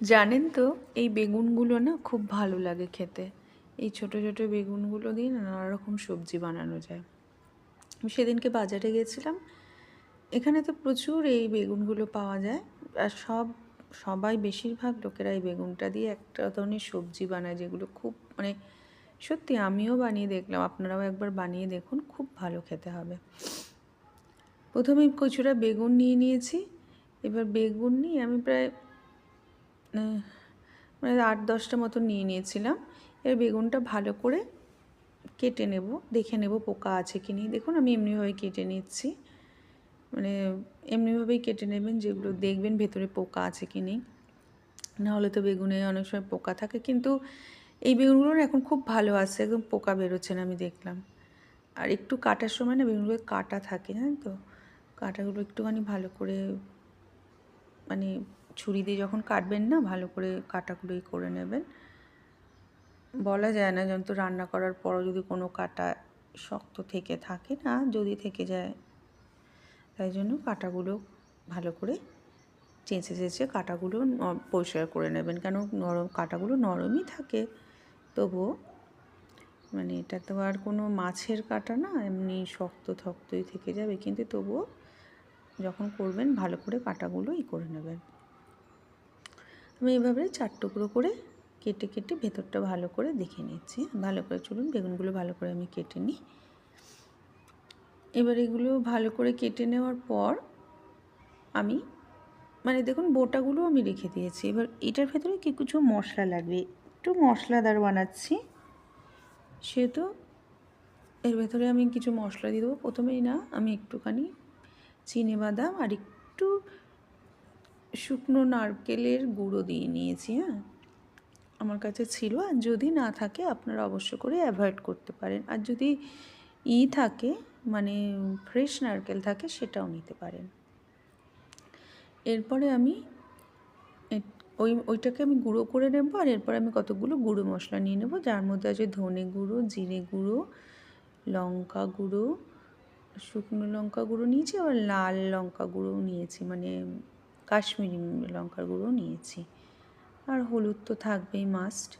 জানেন তো, এই বেগুনগুলো না খুব ভালো লাগে খেতে। এই ছোট ছোট বেগুনগুলো দিয়ে নানা রকম সবজি বানানো যায়। আমি সেদিনকে বাজারে গেছিলাম, এখানে তো প্রচুর এই বেগুনগুলো পাওয়া যায়। আর সব, সবাই বেশিরভাগ লোকেরা এই বেগুনটা দিয়ে একটা ধরনের সবজি বানায় যেগুলো খুব মানে সত্যি আমিও বানিয়ে দেখলাম, আপনারাও একবার বানিয়ে দেখুন, খুব ভালো খেতে হবে। প্রথমে কচুরা বেগুন নিয়ে নিয়েছি, এবার বেগুন নিয়ে আমি প্রায় মানে আট দশটা মতো নিয়ে নিয়েছিলাম। এর বেগুনটা ভালো করে কেটে নেব, দেখে নেব পোকা আছে কি নেই। দেখুন, আমি এমনিভাবে কেটে নিচ্ছি। মানে এমনিভাবেই কেটে নেবেন, যেগুলো দেখবেন ভেতরে পোকা আছে কি নেই। নাহলে তো বেগুনে অনেক সময় পোকা থাকে। কিন্তু এই বেগুনগুলো না এখন খুব ভালো আছে একদম পোকা বেরোচ্ছে না আমি দেখলাম। আর একটু কাটার সময় না বেগুনগুলো কাটা থাকে, জানেন তো? কাটাগুলো একটুখানি ভালো করে মানে ছুরি দিয়ে যখন কাটবেন না, ভালো করে কাটাগুলোই করে নেবেন। বলা যায় না যখন রান্না করার পরও যদি কোনো কাটা শক্ত থেকে থাকে না, যদি থেকে যায়, তাই জন্য কাটাগুলো ভালো করে চেঁচে চেঁচে কাটাগুলো পরিষ্কার করে নেবেন। কেন নরম, কাটাগুলো নরমই থাকে। তবুও মানে এটা তো আর কোনো মাছের কাটা না, এমনি শক্ত থক্তই থেকে যাবে। কিন্তু তবুও যখন করবেন, ভালো করে কাটাগুলো ই করে নেবেন। আমি এভাবে চার টুকরো করে কেটে কেটে ভেতরটা ভালো করে দেখে নিচ্ছি। ভালো করে চলুন, বেগুনগুলো ভালো করে আমি কেটে নিই। এবার এগুলো ভালো করে কেটে নেওয়ার পর আমি মানে দেখুন বোটাগুলো আমি রেখে দিয়েছি। এবার এটার ভেতরে কি কিছু মশলা লাগবে? একটু মশলাদার বানাচ্ছি। সেহেতু এর ভেতরে আমি কিছু মশলা দিয়ে দেবো। প্রথমেই না, আমি একটুখানি চিনে বাদাম আর একটু শুকনো নারকেলের গুঁড়ো দিয়ে নিয়েছি হ্যাঁ? আমার কাছে ছিল, আর যদি না থাকে আপনারা অবশ্য করে অ্যাভয়েড করতে পারেন। আর যদি ই থাকে মানে ফ্রেশ নারকেল থাকে, সেটাও নিতে পারেন। এরপরে আমি ওই, ওইটাকে আমি গুঁড়ো করে নেব, আর এরপরে আমি কতগুলো গুঁড়ো মশলা নিয়ে নেব। যার মধ্যে আছে ধনে গুঁড়ো, জিরে গুঁড়ো, লঙ্কা গুঁড়ো, শুকনো লঙ্কা গুঁড়ো নিয়েছি, আবার লাল লঙ্কা গুঁড়োও নিয়েছি। মানে কাশ্মীরি লঙ্কার গুঁড়ো নিয়েছি। আর হলুদ তো থাকবেই মাস্ট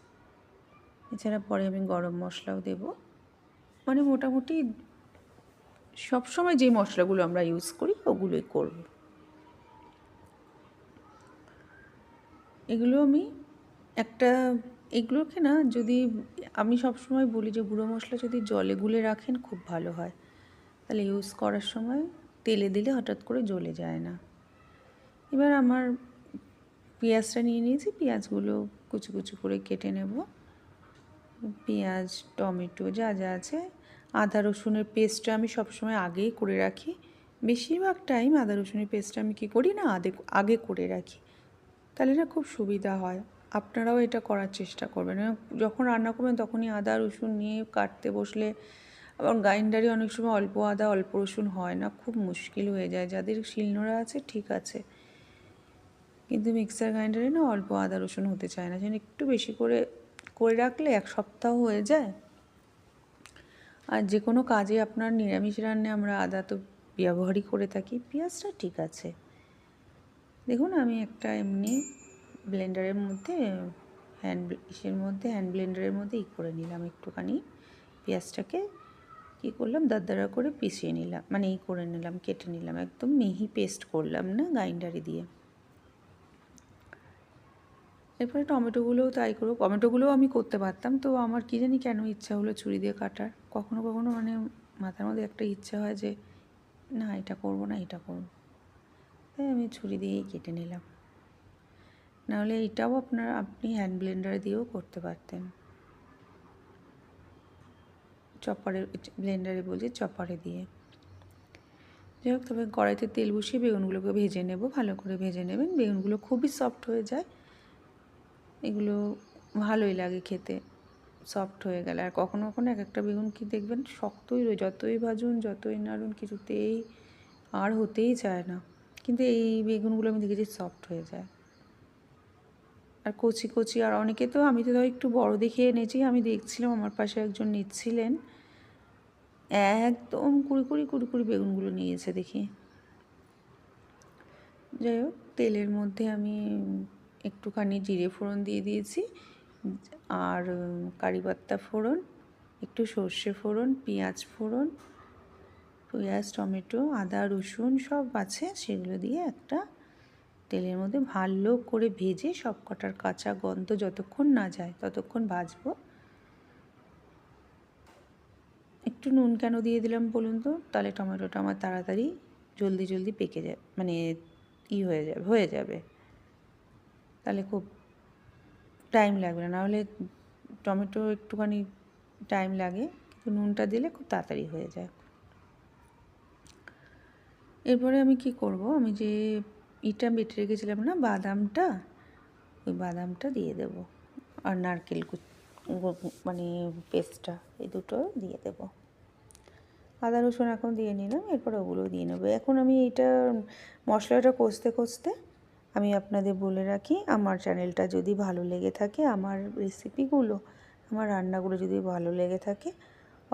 এছাড়া পরে আমি গরম মশলাও দেব। মানে মোটামুটি সবসময় যে মশলাগুলো আমরা ইউজ করি, ওগুলোই করব। এগুলো আমি একটা, এগুলোকে না যদি আমি সবসময় বলি যে গুঁড়ো মশলা যদি জলে গুলে রাখেন, খুব ভালো হয়। তাহলে ইউজ করার সময় তেলে দিলে হঠাৎ করে জ্বলে যায় না। এবার আমার পেঁয়াজটা নিয়ে নিয়েছি, পেঁয়াজগুলো কুচি কুচি করে কেটে নেব। পেঁয়াজ, টমেটো যা যা আছে, আদা রসুনের পেস্টটা আমি সবসময় আগেই করে রাখি। বেশিরভাগ টাইম আদা রসুনের পেস্টটা আমি কী করি না আগে আগে করে রাখি। তাহলে না খুব সুবিধা হয়। আপনারাও এটা করার চেষ্টা করবেন। যখন রান্না করবেন তখনই আদা রসুন নিয়ে কাটতে বসলে আবার গ্রাইন্ডারে অনেক সময় অল্প আদা, অল্প রসুন হয় না, খুব মুশকিল হয়ে যায়। যাদের শিলনোড়া আছে, ঠিক আছে। কিন্তু মিক্সার গ্রাইন্ডারে না অল্প আদা, রসুন হতে চায় না। যেন একটু বেশি করে করে রাখলে এক সপ্তাহ হয়ে যায়। আর যে কোনো কাজে আপনার নিরামিষ রান্নায় আমরা আদা তো ব্যবহারই করে থাকি। পেঁয়াজটা ঠিক আছে। দেখুন, আমি একটা এমনি ব্লেন্ডারের মধ্যে, হ্যান্ড ইসের মধ্যে, হ্যান্ড ব্লেন্ডারের মধ্যে ই করে নিলাম একটুখানি। পেঁয়াজটাকে কী করলাম, দারদারা করে পিষিয়ে নিলাম মানে ই করে নিলাম, কেটে নিলাম। একদম মিহি পেস্ট করলাম না, গ্রাইন্ডারে দিয়ে। এরপরে টমেটোগুলোও তাই করব। টমেটোগুলোও আমি করতে পারতাম, তো আমার কী জানি কেন ইচ্ছা হলো ছুরি দিয়ে কাটার। কখনো কখনো মানে মাথার মধ্যে একটা ইচ্ছা হয় যে, না, এটা করব না, এটা করব। তাই আমি ছুরি দিয়েই কেটে নিলাম। নাহলে এটাও আপনার, আপনি হ্যান্ড ব্লেন্ডার দিয়েও করতে পারতেন। চপারে ব্লেন্ডারে বলছি চপারে দিয়ে। যাই হোক, তবে কড়াইতে তেল বসিয়ে বেগুনগুলোকে ভেজে নেব, ভালো করে ভেজে নেবেন। বেগুনগুলো খুবই সফট হয়ে যায়। এগুলো ভালোই লাগে খেতে সফট হয়ে গেলে। আর কখনো কখনো এক একটা বেগুন কি দেখবেন, শক্তই রয়ে, যতই ভাজুন, যতই নাড়ুন, কিছুতেই আর হতেই চায় না। কিন্তু এই বেগুনগুলো আমি দেখেছি সফট হয়ে যায়। আর কচি কচি, আর অনেকে তো আমি তো ধর একটু বড় দেখে এনেছি, আমি দেখছিলাম, আমার পাশে একজন নিচ্ছিলেন। একদম কুড়ি কুড়ি কুড়ি কুড়ি বেগুনগুলো নিয়েছে দেখি। যাই হোক, তেলের মধ্যে আমি একটুখানি জিরে ফোড়ন দিয়ে দিয়েছি, আর কারি পাত্তা ফোড়ন, একটু সর্ষে ফোড়ন, পেঁয়াজ ফোড়ন, পেঁয়াজ, টমেটো, আদা, রসুন সব আছে, সেগুলো দিয়ে একটা তেলের মধ্যে ভালো করে ভেজে সব কটার কাঁচা গন্ধ যতক্ষণ না যায় ততক্ষণ ভাজবো। একটু নুন কেন দিয়ে দিলাম বলুন তো? তাহলে টমেটোটা আমার তাড়াতাড়ি জলদি জলদি পেকে যায় মানে ই হয়ে যাবে হয়ে যাবে। তাহলে খুব টাইম লাগবে না। নাহলে টমেটো একটুখানি টাইম লাগে, কিন্তু নুনটা দিলে খুব তাড়াতাড়ি হয়ে যায়। এরপরে আমি কি করব? আমি যে ইটা বেটে রেখেছিলাম না, বাদামটা, ওই বাদামটা দিয়ে দেব। আর নারকেল মানে পেস্টটা, এই দুটো দিয়ে দেব। আদা রসুন এখন দিয়ে নিলাম, এরপর ওগুলো দিয়ে নেব। এখন আমি এইটা মশলাটা কষতে কষতে আমি আপনাদের বলে রাখি, আমার চ্যানেলটা যদি ভালো লেগে থাকে, আমার রেসিপিগুলো আমার রান্নাগুলো যদি ভালো লেগে থাকে,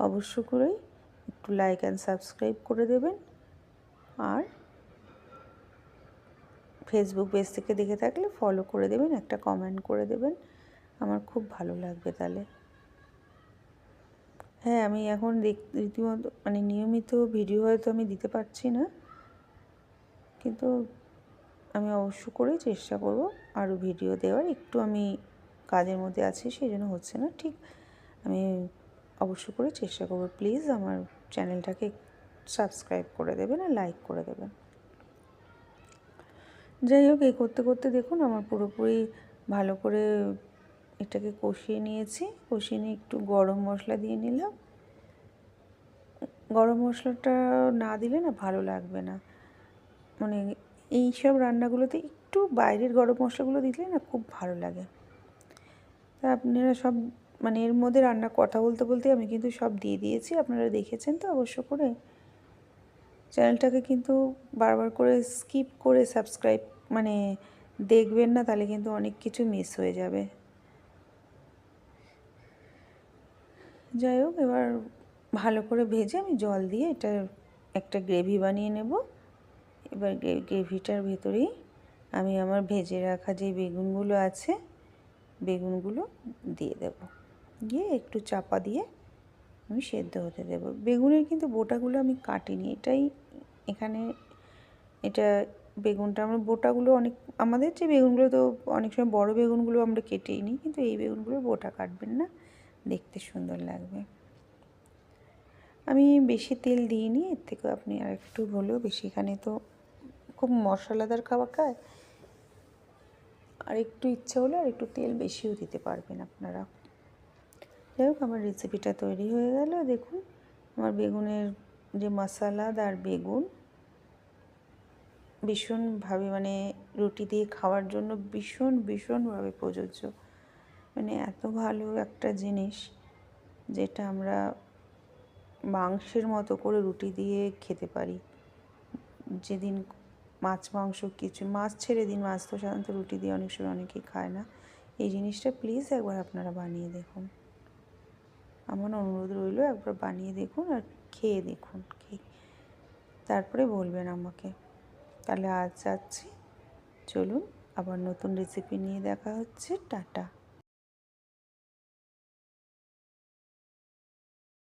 অবশ্য করেই একটু লাইক অ্যান্ড সাবস্ক্রাইব করে দেবেন। আর ফেসবুক পেজ থেকে দেখে থাকলে ফলো করে দেবেন, একটা কমেন্ট করে দেবেন। আমার খুব ভালো লাগবে তাহলে। হ্যাঁ আমি এখন রীতিমতো মানে নিয়মিত ভিডিও হয়তো আমি দিতে পারছি না, কিন্তু আমি অবশ্য করেই চেষ্টা করব। আরও ভিডিও দেওয়ার। একটু আমি কাজের মধ্যে আছি, সেই জন্য হচ্ছে না। ঠিক, আমি অবশ্য করে চেষ্টা করব। প্লিজ আমার চ্যানেলটাকে সাবস্ক্রাইব করে দেবেন আর লাইক করে দেবেন। যাই হোক, এই করতে করতে দেখুন আমার পুরোপুরি ভালো করে এটাকে কষিয়ে নিয়েছি। কষিয়ে নিয়ে একটু গরম মশলা দিয়ে নিলাম। গরম মশলাটা না দিলে না ভালো লাগবে না। মানে এই সব রান্নাগুলোতে একটু বাইরের গরম মশলাগুলো দিলে না খুব ভালো লাগে। তা আপনারা সব মানে এর মধ্যে রান্না কথা বলতে বলতে আমি কিন্তু সব দিয়ে দিয়েছি, আপনারা দেখেছেন তো অবশ্য করে। চ্যানেলটাকে কিন্তু বারবার করে স্কিপ করে সাবস্ক্রাইব মানে দেখবেন না তাহলে কিন্তু অনেক কিছু মিস হয়ে যাবে। যাই হোক, এবার ভালো করে ভেজে আমি জল দিয়ে এটা একটা গ্রেভি বানিয়ে নেব। এবার গ্রেভিটার ভেতরেই আমি আমার ভেজে রাখা যে বেগুনগুলো আছে, বেগুনগুলো দিয়ে দেব। দিয়ে একটু চাপা দিয়ে আমি সেদ্ধ হতে দেবো। বেগুনের কিন্তু বোটাগুলো আমি কাটিনি, এটাই এখানে, এটা বেগুনটা আমরা, বোটাগুলো অনেক, আমাদের যে বেগুনগুলো তো অনেক সময় বড় বেগুনগুলো আমরা কেটেই নিই, কিন্তু এই বেগুনগুলো বোটা কাটবেন না, দেখতে সুন্দর লাগবে। আমি বেশি তেল দিইনি, এর থেকেও আপনি আর একটু হলেও বেশি, এখানে তো খুব মশলাদার খাবার খায়। আর একটু ইচ্ছে হলে আর একটু তেল বেশিও দিতে পারবেন আপনারা। যাই হোক, আমার রেসিপিটা তৈরি হয়ে গেল। দেখুন, আমার বেগুনের যে মশালাদার বেগুন, ভীষণভাবে মানে রুটি দিয়ে খাওয়ার জন্য ভীষণ, ভীষণভাবে প্রযোজ্য। মানে এত ভালো একটা জিনিস যেটা আমরা মাংসের মতো করে রুটি দিয়ে খেতে পারি। যেদিন মাছ, মাংস কিছু, মাছ ছেড়ে দিন। মাছ তো সাধারণত রুটি দিয়ে অনেক সময় অনেকেই খায় না। এই জিনিসটা প্লিজ একবার আপনারা বানিয়ে দেখুন। আমার অনুরোধ রইল, একবার বানিয়ে দেখুন আর খেয়ে দেখুন খেয়ে তারপরে বলবেন আমাকে। তাহলে আজ যাচ্ছি। চলুন, আবার নতুন রেসিপি নিয়ে দেখা হচ্ছে। টাটা।